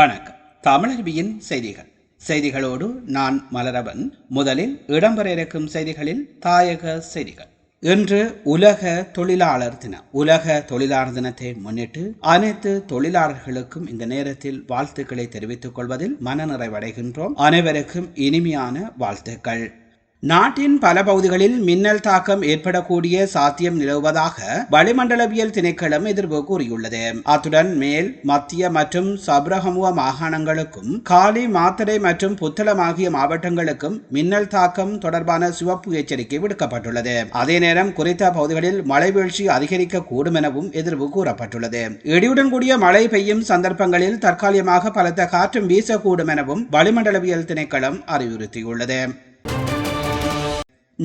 வணக்கம். தமிழருவியின் செய்திகள். செய்திகளோடு நான் மலரவன். முதலில் இடம்பெற இருக்கும் செய்திகளில் தாயக செய்திகள். இன்று உலக தொழிலாளர் தினம் உலக தொழிலாளர் தினத்தை முன்னிட்டு அனைத்து தொழிலாளர்களுக்கும் இந்த நேரத்தில் வாழ்த்துக்களை தெரிவித்துக் கொள்வதில் மனநிறைவடைகின்றோம். அனைவருக்கும் இனிமையான வாழ்த்துக்கள். நாட்டின் பல பகுதிகளில் மின்னல் தாக்கம் ஏற்படக்கூடிய சாத்தியம் நிலவுவதாக வளிமண்டலவியல் திணைக்களம் எதிர்ப்பு கூறியுள்ளது. அத்துடன் மேல் மத்திய மற்றும் சப்ரஹமுவ மாகாணங்களுக்கும் காலி மாத்தரை மற்றும் புத்தளம் ஆகிய மாவட்டங்களுக்கும் மின்னல் தாக்கம் தொடர்பான சிவப்பு எச்சரிக்கை விடுக்கப்பட்டுள்ளது. அதே நேரம் குறித்த பகுதிகளில் மழை வீழ்ச்சி அதிகரிக்க கூடும் எனவும் எதிர்ப்பு கூறப்பட்டுள்ளது. இடியுடன் கூடிய மழை பெய்யும் சந்தர்ப்பங்களில் தற்காலிகமாக பலத்த காற்றும் வீசக்கூடும் எனவும் வளிமண்டலவியல் திணைக்களம் அறிவுறுத்தியுள்ளது.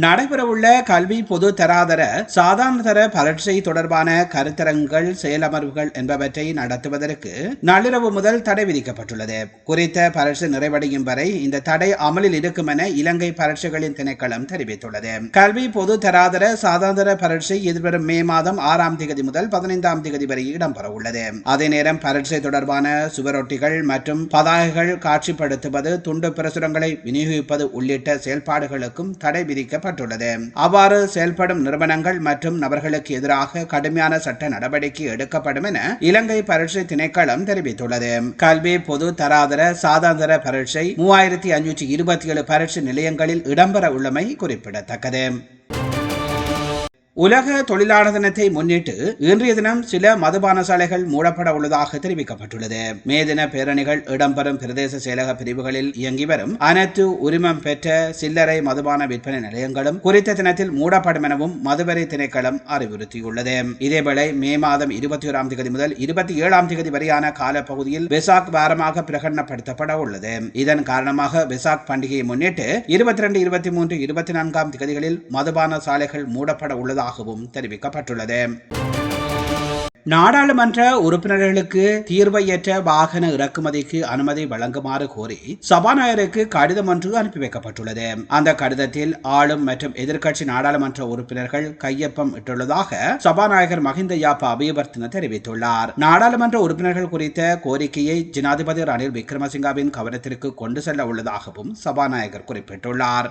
நடைபெறவுள்ள கல்வி பொது தராதர சாதாரண தர பரீட்சை தொடர்பான கருத்தரங்குகள் செயலமர்வுகள் என்பவற்றை நடத்துவதற்கு நள்ளிரவு முதல் தடை விதிக்கப்பட்டுள்ளது. குறித்த பரீட்சை நிறைவடையும் வரை இந்த தடை அமலில் இருக்கும் என இலங்கை பரீட்சைகளின் திணைக்களம் தெரிவித்துள்ளது. கல்வி பொது தராதர சாதாரண பரீட்சை எதிர்வரும் மே மாதம் ஆறாம் தேதி முதல் பதினைந்தாம் தேதி வரை இடம்பெற உள்ளது அதே நேரம் பரீட்சை தொடர்பான சுவரொட்டிகள் மற்றும் பதாகைகள் காட்சிப்படுத்துவது துண்டு பிரசுரங்களை விநியோகிப்பது உள்ளிட்ட செயல்பாடுகளுக்கும் தடை விதிக்க விதிக்கப்பட்டுள்ளது அவ்வாறு செயல்படும் நிறுவனங்கள் மற்றும் நபர்களுக்கு எதிராக கடுமையான சட்ட நடவடிக்கை எடுக்கப்படும் என இலங்கை பரீட்சை திணைக்களம் தெரிவித்துள்ளது. கல்வி பொது தராதர சாதாந்தர பரீட்சை மூவாயிரத்தி அஞ்சூற்றி இருபத்தி ஏழு பரீட்சை நிலையங்களில் இடம்பெற உள்ளமை குறிப்பிடத்தக்கது. உலக தொழிலாளர் தினத்தை முன்னிட்டு இன்றைய தினம் சில மதுபான சாலைகள் மூடப்பட உள்ளதாக தெரிவிக்கப்பட்டுள்ளது. மே தின பேரணிகள் இடம்பெறும் பிரதேச செயலக பிரிவுகளில் இயங்கி வரும். அனைத்து உரிமம் பெற்ற சில்லறை மதுபான விற்பனை நிலையங்களும் குறித்த தினத்தில் மூடப்படும் எனவும் மதுவரி திணைக்களம் அறிவுறுத்தியுள்ளது. இதேவேளை மே மாதம் இருபத்தி ஓராம் தேதி முதல் இருபத்தி ஏழாம் தேதி வரையான காலப்பகுதியில் விசாக் வாரமாக பிரகடனப்படுத்தப்பட உள்ளது. இதன் காரணமாக விசாக் பண்டிகையை முன்னிட்டு இருபத்தி ரெண்டு இருபத்தி மூன்று இருபத்தி நான்காம் தேதிகளில் மதுபான சாலைகள் மூடப்பட உள்ளதாக உள்ளதாகவும் தெரிவிக்கப்பட்டுள்ளது. நாடாளுமன்ற உறுப்பினர்களுக்கு தீர்வையற்ற வாகன இறக்குமதிக்கு அனுமதி வழங்குமாறு கோரி சபாநாயகருக்கு கடிதம் ஒன்று அனுப்பி வைக்கப்பட்டுள்ளது. அந்த கடிதத்தில் ஆளும் மற்றும் எதிர்க்கட்சி நாடாளுமன்ற உறுப்பினர்கள் கையொப்பம் இட்டுள்ளதாக சபாநாயகர் மஹிந்த யாப்பா அபியவர்த்தன தெரிவித்துள்ளார். நாடாளுமன்ற உறுப்பினர்கள் குறித்த கோரிக்கையை ஜனாதிபதி ரணில் விக்ரமசிங்காவின் கவனத்திற்கு கொண்டு செல்ல உள்ளதாகவும் சபாநாயகர் குறிப்பிட்டுள்ளார்.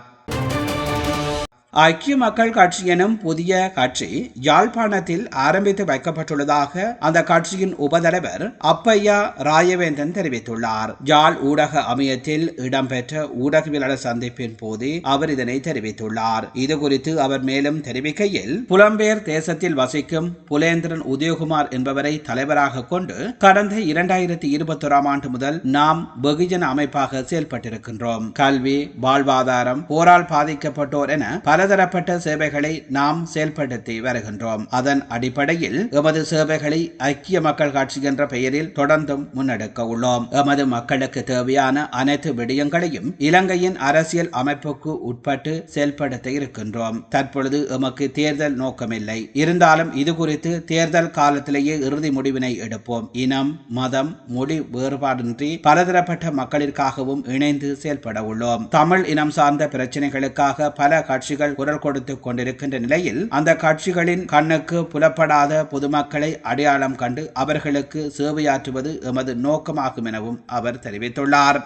ஐக்கிய மக்கள் கட்சி எனும் புதிய கட்சி யாழ்ப்பாணத்தில் ஆரம்பித்து வைக்கப்பட்டுள்ளதாக அந்த கட்சியின் உபதலைவர் அப்பையா ராயவேந்தன் தெரிவித்துள்ளார். யாழ் ஊடக அமையத்தில் இடம்பெற்ற ஊடகவியலாளர் சந்திப்பின் போது அவர் இதனை தெரிவித்துள்ளார். இது குறித்து அவர் மேலும் தெரிவிக்கையில் புலம்பெயர் தேசத்தில் வசிக்கும் புலேந்திரன் உதயகுமார் என்பவரை தலைவராக கொண்டு கடந்த இரண்டாயிரத்தி இருபத்தோராம் ஆண்டு முதல் நாம் வெகுஜன அமைப்பாக செயல்பட்டிருக்கின்றோம். கல்வி வாழ்வாதாரம் போரால் பாதிக்கப்பட்டோர் என பல பலதரப்பட்ட சேவைகளை நாம் செயல்படுத்தி வருகின்றோம். அதன் அடிப்படையில் எமது சேவைகளை ஐக்கிய மக்கள் கட்சி என்ற பெயரில் தொடர்ந்தும் முன்னெடுக்க உள்ளோம். எமது மக்களுக்கு தேவையான அனைத்து விடயங்களையும் இலங்கையின் அரசியல் அமைப்புக்கு உட்பட்டு செயல்படுத்த இருக்கின்றோம். தற்பொழுது எமக்கு தேர்தல் நோக்கமில்லை. இருந்தாலும் இது குறித்து தேர்தல் காலத்திலேயே இறுதி முடிவினை எடுப்போம். இனம் மதம் மொழி வேறுபாடின்றி பலதரப்பட்ட மக்களிற்காகவும் இணைந்து செயல்பட உள்ளோம். தமிழ் இனம் சார்ந்த பிரச்சனைகளுக்காக பல கட்சிகள் குரல் கொடுத்துக் கொண்டிருக்கின்ற நிலையில் அந்த கட்சிகளின் கண்ணுக்கு புலப்படாத பொதுமக்களை அடையாளம் கண்டு அவர்களுக்கு சேவையாற்றுவது எமது நோக்கமாகும் எனவும் அவர் தெரிவித்துள்ளார்.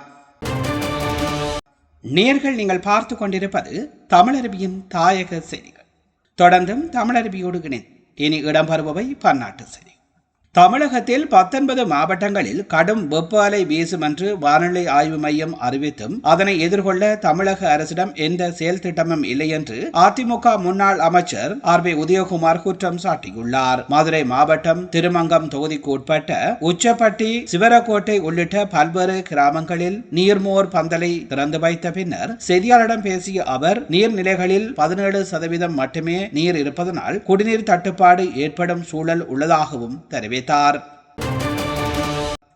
நேர்கள் நீங்கள் பார்த்து கொண்டிருப்பது தமிழருவியின் தாயக செய்திகள். தொடர்ந்தும் தமிழருவியோடு இணைந்து இனி இடம்பெறுபவை பன்னாட்டு செய்தி தமிழகத்தில் பத்தொன்பது மாவட்டங்களில் கடும் வெப்ப அலை வீசும் என்று வானிலை ஆய்வு மையம் அறிவித்தும் அதனை எதிர்கொள்ள தமிழக அரசிடம் எந்த செயல் திட்டமும் இல்லை என்று அதிமுக முன்னாள் அமைச்சர் ஆர். பி. உதயகுமார் குற்றம் சாட்டியுள்ளார். மதுரை மாவட்டம் திருமங்கம் தொகுதிக்கு உட்பட்ட உச்சப்பட்டி சிவரக்கோட்டை உள்ளிட்ட பல்வேறு கிராமங்களில் நீர்மோர் பந்தலை திறந்து வைத்த பின்னர் செய்தியாளரிடம் பேசிய அவர் நீர்நிலைகளில் பதினேழு சதவீதம் மட்டுமே நீர் இருப்பதனால் குடிநீர் தட்டுப்பாடு ஏற்படும் சூழல் உள்ளதாகவும் தெரிவித்தார். தெரிவித்தார்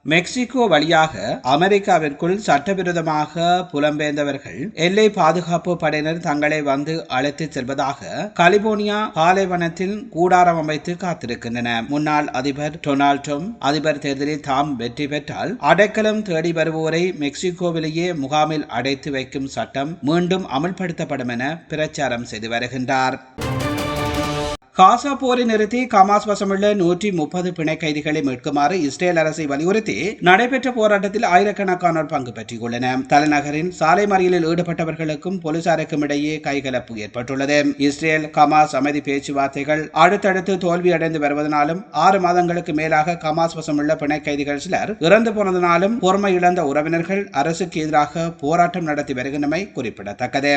மெக்சிகோ வழியாக அமெரிக்காவிற்குள் சட்டவிரோதமாக புலம்பெயர்ந்தவர்கள் எல்லை பாதுகாப்பு படையினர் தங்களை வந்து அழைத்துச் செல்வதாக கலிபோர்னியா பாலைவனத்தில் கூடாரம் அமைத்து காத்திருக்கின்றன. முன்னாள் அதிபர் டொனால்ட் ட்ரம்ப் அதிபர் தேர்தலில் தாம் வெற்றி பெற்றால் அடைக்கலம் தேடி வருவோரை மெக்சிகோவிலேயே முகாமில் அடைத்து வைக்கும் சட்டம் மீண்டும் அமல்படுத்தப்படும் என பிரச்சாரம் செய்து வருகின்றார். காசா போரை நிறுத்தி கமாஸ் வசமுள்ள நூற்றி முப்பது பிணை கைதிகளை மீட்குமாறு இஸ்ரேல் அரசை வலியுறுத்தி நடைபெற்ற போராட்டத்தில் ஆயிரக்கணக்கானோர் பங்கு பெற்றுள்ளனர். தலைநகரின் சாலை மறியலில் ஈடுபட்டவர்களுக்கும் போலீசாருக்கும் இடையே கைகலப்பு ஏற்பட்டுள்ளது. இஸ்ரேல் கமாஸ் அமைதி பேச்சுவார்த்தைகள் அடுத்தடுத்து தோல்வியடைந்து வருவதனாலும் ஆறு மாதங்களுக்கு மேலாக கமாஸ் வசமுள்ள பிணை கைதிகள் சிலர் இறந்து போனதனாலும் பொறுமை இழந்த உறவினர்கள் அரசுக்கு எதிராக போராட்டம் நடத்தி வருகின்றமை குறிப்பிடத்தக்கது.